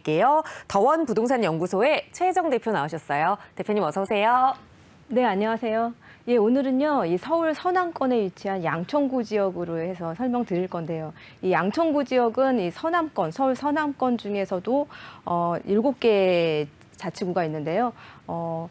만나드릴게요. 더원 부동산 연구소의 최혜정 대표 나오셨어요. 대표님 어서 오세요. 네, 안녕하세요. 예, 오늘은요, 이 서울 서남권에 위치한 양천구 지역으로 해서 설명드릴 건데요. 이 양천구 지역은 이 서남권, 서울 서남권 중에서도 어, 7개 자치구가 있는데요. 어,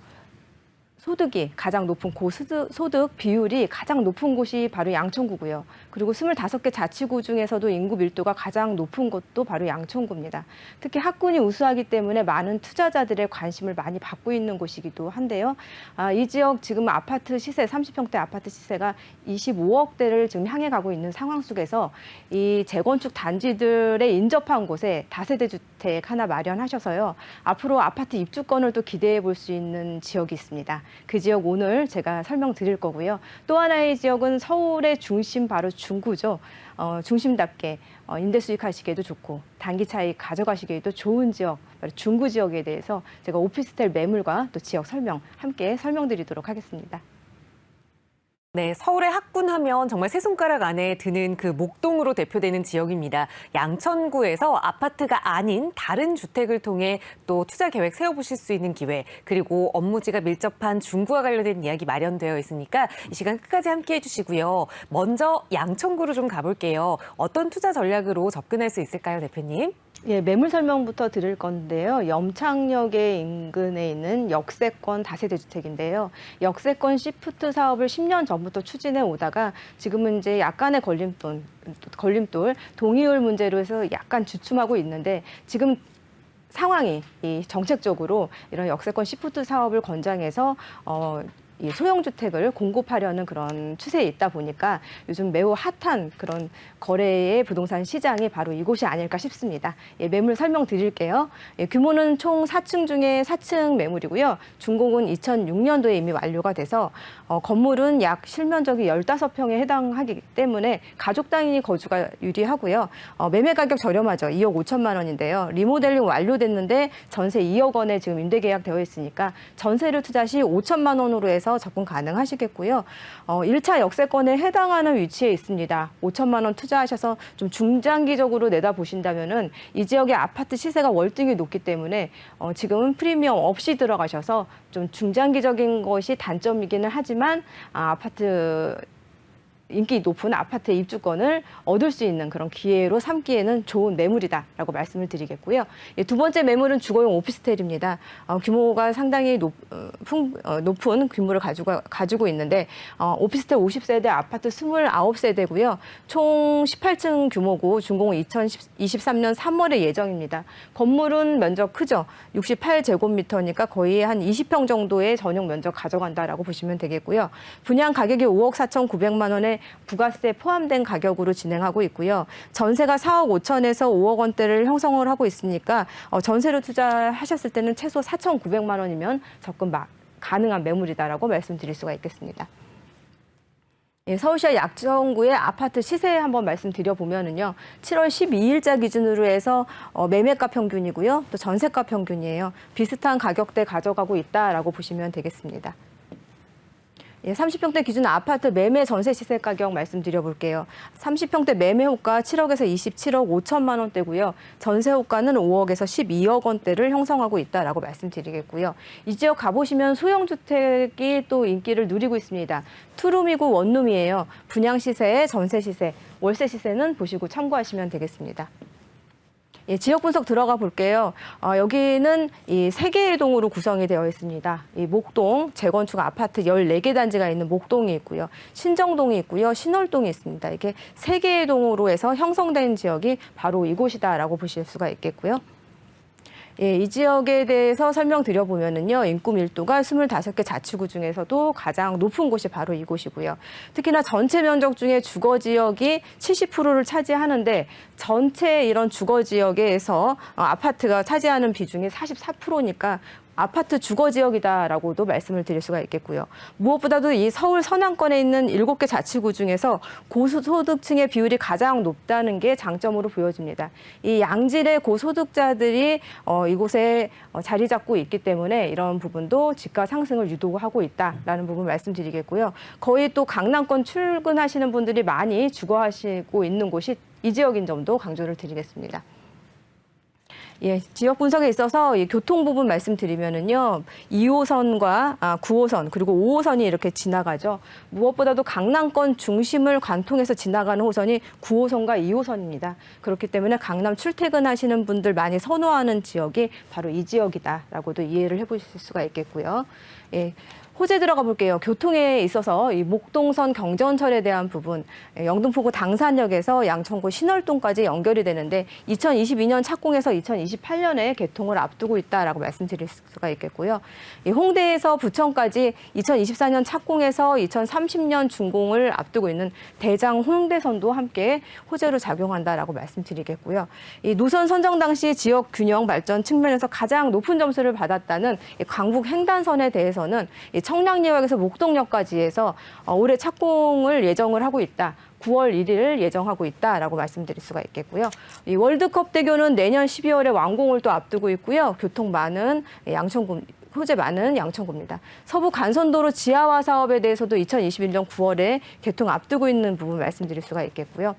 소득이 가장 높은 고소득 소득 비율이 가장 높은 곳이 바로 양천구고요. 그리고 25개 자치구 중에서도 인구 밀도가 가장 높은 곳도 바로 양천구입니다. 특히 학군이 우수하기 때문에 많은 투자자들의 관심을 많이 받고 있는 곳이기도 한데요. 아, 이 지역 지금 아파트 시세, 30평대 아파트 시세가 25억대를 지금 향해 가고 있는 상황 속에서 이 재건축 단지들에 인접한 곳에 다세대 주택 하나 마련하셔서요. 앞으로 아파트 입주권을 또 기대해 볼 수 있는 지역이 있습니다. 그 지역 오늘 제가 설명드릴 거고요. 또 하나의 지역은 서울의 중심 바로 중구죠. 어, 중심답게 어, 임대 수익하시기에도 좋고 단기 차익 가져가시기에도 좋은 지역 바로 중구 지역에 대해서 제가 오피스텔 매물과 또 지역 설명 함께 설명드리도록 하겠습니다. 네, 서울의 학군하면 정말 세 손가락 안에 드는 그 목동으로 대표되는 지역입니다. 양천구에서 아파트가 아닌 다른 주택을 통해 또 투자 계획 세워보실 수 있는 기회, 그리고 업무지가 밀접한 중구와 관련된 이야기 마련되어 있으니까 이 시간 끝까지 함께 해주시고요. 먼저 양천구로 좀 가볼게요. 어떤 투자 전략으로 접근할 수 있을까요, 대표님? 예, 매물 설명부터 드릴 건데요. 염창역의 인근에 있는 역세권 다세대 주택인데요. 역세권 시프트 사업을 10년 전부터 추진해 오다가 지금은 이제 약간의 걸림돌, 걸림돌, 동의율 문제로 해서 약간 주춤하고 있는데 지금 상황이 이 정책적으로 이런 역세권 시프트 사업을 권장해서 어, 이 소형 주택을 공급하려는 그런 추세에 있다 보니까 요즘 매우 핫한 그런 거래의 부동산 시장이 바로 이곳이 아닐까 싶습니다. 예, 매물 설명 드릴게요. 예, 규모는 총 4층 중에 4층 매물이고요. 준공은 2006년도에 이미 완료가 돼서 어, 건물은 약 실면적이 15평에 해당하기 때문에 가족 단위 거주가 유리하고요. 어, 매매 가격 저렴하죠. 2억 5천만 원인데요. 리모델링 완료됐는데 전세 2억 원에 지금 임대 계약 되어 있으니까 전세를 투자 시 5천만 원으로 해서 접근 가능하시겠고요. 어, 1차 역세권에 해당하는 위치에 있습니다. 5천만 원 투자하셔서 좀 중장기적으로 내다보신다면은 이 지역의 아파트 시세가 월등히 높기 때문에 어, 지금은 프리미엄 없이 들어가셔서 좀 중장기적인 것이 단점이기는 하지만 아, 아파트 인기 높은 아파트 입주권을 얻을 수 있는 그런 기회로 삼기에는 좋은 매물이다라고 말씀을 드리겠고요. 예, 두 번째 매물은 주거용 오피스텔입니다. 어, 규모가 상당히 높, 어, 풍, 어, 높은 규모를 가지고, 가지고 있는데 어, 오피스텔 50세대 아파트 29세대고요. 총 18층 규모고 준공은 2023년 3월에 예정입니다. 건물은 면적 크죠. 68제곱미터니까 거의 한 20평 정도의 전용 면적 가져간다라고 보시면 되겠고요. 분양 가격이 5억 4천9백만 부가세 포함된 가격으로 진행하고 있고요. 전세가 4억 5천에서 5억 원대를 형성을 하고 있으니까 어, 전세로 투자하셨을 때는 최소 4천9백만 원이면 접근 마- 가능한 매물이다라고 말씀드릴 수가 있겠습니다. 예, 서울시 약정구의 아파트 시세 한번 말씀드려 보면은요. 7월 12일자 기준으로 해서 어, 매매가 평균이고요. 또 전세가 평균이에요. 비슷한 가격대 가져가고 있다라고 보시면 되겠습니다. 예, 30평대 기준 아파트 매매 전세 시세 가격 말씀드려 볼게요. 30평대 매매 호가 7억에서 27억 5천만 원대고요. 전세 호가는 5억에서 12억 원대를 형성하고 있다라고 말씀드리겠고요. 이 지역 가보시면 소형 주택이 또 인기를 누리고 있습니다. 투룸이고 원룸이에요. 분양 시세에 전세 시세, 월세 시세는 보시고 참고하시면 되겠습니다. 예, 지역 분석 들어가 볼게요. 어, 여기는 이 세 개의 동으로 구성이 되어 있습니다. 이 목동 재건축 아파트 14개 단지가 있는 목동이 있고요. 신정동이 있고요. 신월동이 있습니다. 이게 세 개의 동으로 해서 형성된 지역이 바로 이곳이다라고 보실 수가 있겠고요. 예, 이 지역에 대해서 설명드려 보면은요, 인구 밀도가 25개 자치구 중에서도 가장 높은 곳이 바로 이곳이고요. 특히나 전체 면적 중에 주거 지역이 70%를 차지하는데 전체 이런 주거 지역에서 어, 아파트가 차지하는 비중이 44%니까 아파트 주거 지역이다라고도 말씀을 드릴 수가 있겠고요. 무엇보다도 이 서울 서남권에 있는 7개 자치구 중에서 고소득층의 비율이 가장 높다는 게 장점으로 보여집니다. 이 양질의 고소득자들이 어, 이곳에 어, 자리 잡고 있기 때문에 이런 부분도 집가 상승을 유도하고 있다라는 부분 말씀드리겠고요. 거의 또 강남권 출근하시는 분들이 많이 주거하시고 있는 곳이 이 지역인 점도 강조를 드리겠습니다. 예, 지역 분석에 있어서 이 교통 부분 말씀드리면은요, 2호선과 아, 9호선 그리고 5호선이 이렇게 지나가죠. 무엇보다도 강남권 중심을 관통해서 지나가는 호선이 9호선과 2호선입니다. 그렇기 때문에 강남 출퇴근하시는 분들 많이 선호하는 지역이 바로 이 지역이다라고도 이해를 해보실 수가 있겠고요. 예. 호재 들어가 볼게요. 교통에 있어서 이 목동선 경전철에 대한 부분, 예, 영등포구 당산역에서 양천구 신월동까지 연결이 되는데 2022년 착공해서 2028년에 개통을 앞두고 있다라고 말씀드릴 수가 있겠고요. 이 홍대에서 부천까지 2024년 착공해서 2030년 준공을 앞두고 있는 대장 홍대선도 함께 호재로 작용한다라고 말씀드리겠고요. 이 노선 선정 당시 지역 균형 발전 측면에서 가장 높은 점수를 받았다는 이 광북 횡단선에 대해서는 이 청량리역에서 목동역까지 해서 어, 올해 착공을 예정을 하고 있다. 9월 1일 예정하고 있다라고 말씀드릴 수가 있겠고요. 이 월드컵 대교는 내년 12월에 완공을 또 앞두고 있고요. 교통 많은 양천구 호재 많은 양천구입니다. 서부 간선도로 지하화 사업에 대해서도 2021년 9월에 개통 앞두고 있는 부분 말씀드릴 수가 있겠고요.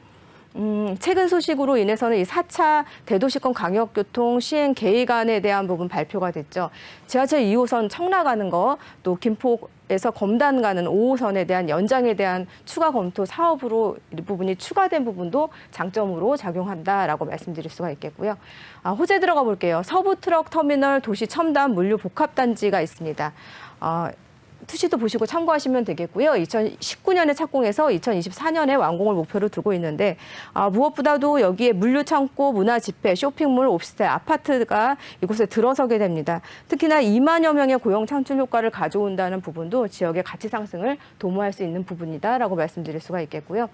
음, 최근 소식으로 인해서는 이 4차 대도시권 강역교통 시행 계획안에 대한 부분 발표가 됐죠. 지하철 2호선 청라 가는 거, 또 김포에서 검단 가는 5호선에 대한 연장에 대한 추가 검토 사업으로 이 부분이 추가된 부분도 장점으로 작용한다라고 말씀드릴 수가 있겠고요. 아, 호재 들어가 볼게요. 서부 트럭 터미널 도시 첨단 물류 복합 단지가 있습니다. 어, 투시도 보시고 참고하시면 되겠고요. 2019년에 착공해서 2024년에 완공을 목표로 두고 있는데 아, 무엇보다도 여기에 물류 창고, 문화 집회, 쇼핑몰, 오피스텔, 아파트가 이곳에 들어서게 됩니다. 특히나 2만여 명의 고용 창출 효과를 가져온다는 부분도 지역의 가치 상승을 도모할 수 있는 부분이다라고 말씀드릴 수가 있겠고요.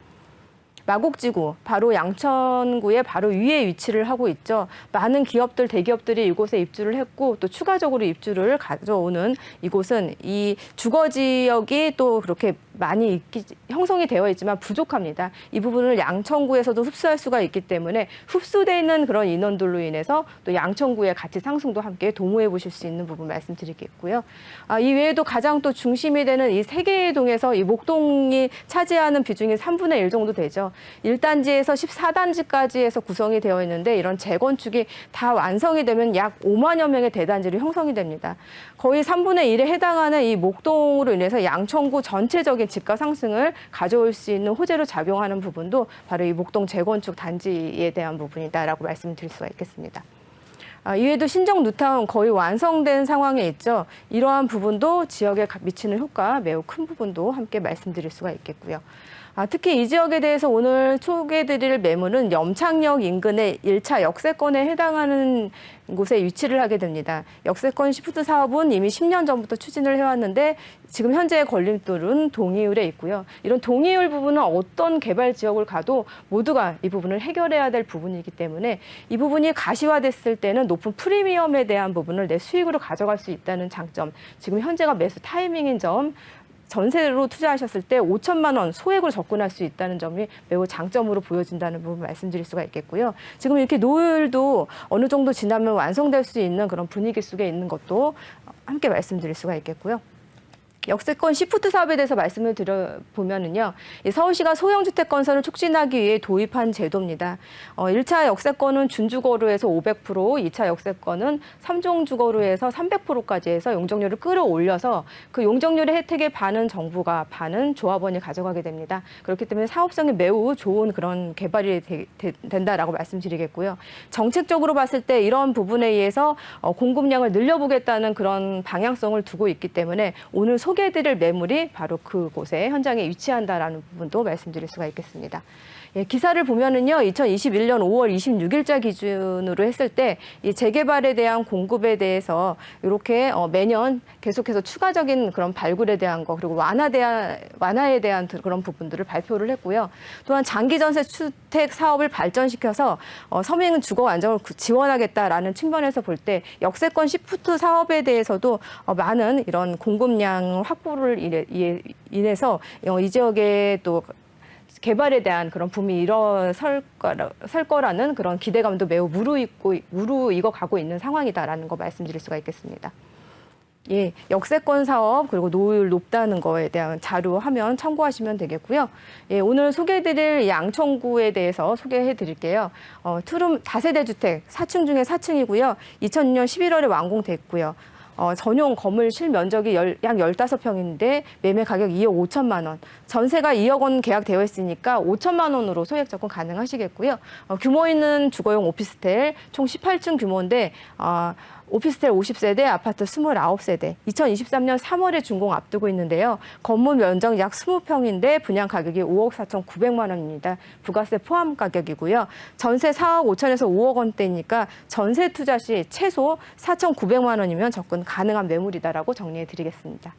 마곡지구 바로 양천구의 바로 위에 위치를 하고 있죠. 많은 기업들 대기업들이 이곳에 입주를 했고 또 추가적으로 입주를 가져오는 이곳은 이 주거 지역이 또 그렇게 많이 있기, 형성이 되어 있지만 부족합니다. 이 부분을 양천구에서도 흡수할 수가 있기 때문에 흡수돼 있는 그런 인원들로 인해서 또 양천구의 가치 상승도 함께 도모해 보실 수 있는 부분 말씀드리겠고요. 아, 이 외에도 가장 또 중심이 되는 이 세 개의 동에서 이 목동이 차지하는 비중이 3분의 1 정도 되죠. 1단지에서 14단지까지 해서 구성이 되어 있는데 이런 재건축이 다 완성이 되면 약 5만여 명의 대단지로 형성이 됩니다. 거의 3분의 1에 해당하는 이 목동으로 인해서 양천구 전체적인 집가 상승을 가져올 수 있는 호재로 작용하는 부분도 바로 이 목동 재건축 단지에 대한 부분이다라고 말씀드릴 수가 있겠습니다. 아, 이외에도 신정 뉴타운 거의 완성된 상황에 있죠. 이러한 부분도 지역에 가- 미치는 효과 매우 큰 부분도 함께 말씀드릴 수가 있겠고요. 아, 특히 이 지역에 대해서 오늘 소개해드릴 매물은 염창역 인근의 1차 역세권에 해당하는 곳에 위치를 하게 됩니다. 역세권 시프트 사업은 이미 10년 전부터 추진을 해왔는데 지금 현재 걸림돌은 동의율에 있고요. 이런 동의율 부분은 어떤 개발 지역을 가도 모두가 이 부분을 해결해야 될 부분이기 때문에 이 부분이 가시화됐을 때는 높은 프리미엄에 대한 부분을 내 수익으로 가져갈 수 있다는 장점. 지금 현재가 매수 타이밍인 점. 전세로 투자하셨을 때 5천만 원 소액으로 접근할 수 있다는 점이 매우 장점으로 보여진다는 부분 말씀드릴 수가 있겠고요. 지금 이렇게 노을도 어느 정도 지나면 완성될 수 있는 그런 분위기 속에 있는 것도 함께 말씀드릴 수가 있겠고요. 역세권 시프트 사업에 대해서 말씀을 드려보면은요, 이 서울시가 소형 주택 건설을 촉진하기 위해 도입한 제도입니다. 어, 1차 역세권은 준주거로에서 500%, 2차 역세권은 3종 주거로에서 300%까지 해서 용적률을 끌어올려서 그 용적률의 혜택의 반은 정부가, 반은 조합원이 가져가게 됩니다. 그렇기 때문에 사업성이 매우 좋은 그런 개발이 되- 되- 된다라고 말씀드리겠고요. 정책적으로 봤을 때 이런 부분에 의해서 어, 공급량을 늘려보겠다는 그런 방향성을 두고 있기 때문에 오늘 소 개해드릴 매물이 바로 그곳에 현장에 위치한다라는 부분도 말씀드릴 수가 있겠습니다. 예, 기사를 보면은요, 2021년 5월 26일자 기준으로 했을 때 이 재개발에 대한 공급에 대해서 이렇게 어, 매년 계속해서 추가적인 그런 발굴에 대한 거 그리고 완화 대한 완화에 대한 그런 부분들을 발표를 했고요. 또한 장기 전세 주택 사업을 발전시켜서 어, 서민 주거 안정을 구- 지원하겠다라는 측면에서 볼 때 역세권 시프트 사업에 대해서도 어, 많은 이런 공급량 확보를 인해, 이에- 인해서 어, 이 지역에 또 개발에 대한 그런 붐이 일어설 거라, 설 거라는 그런 기대감도 매우 무르익고 무르익어 가고 있는 상황이다라는 거 말씀드릴 수가 있겠습니다. 예, 역세권 사업 그리고 노후율 높다는 거에 대한 자료 화면 참고하시면 되겠고요. 예, 오늘 소개해드릴 양천구에 대해서 소개해드릴게요. 어, 투룸 다세대 주택 4층 중에 4층이고요. 2006년 11월에 완공됐고요. 어, 전용 건물 실면적이 열, 약 15평인데 매매 가격 2억 5천만 원. 전세가 2억 원 계약되어 있으니까 5천만 원으로 소액 접근 가능하시겠고요. 어, 규모 있는 주거용 오피스텔 총 18층 규모인데 어, 오피스텔 50세대, 아파트 29세대. 2023년 3월에 준공 앞두고 있는데요. 건물 면적 약 20평인데 분양 가격이 5억 4천9백만 원입니다. 부가세 포함 가격이고요. 전세 4억 5천에서 5억 원대니까 전세 투자 시 최소 4천9백만 원이면 접근 가능한 매물이다라고 정리해 드리겠습니다.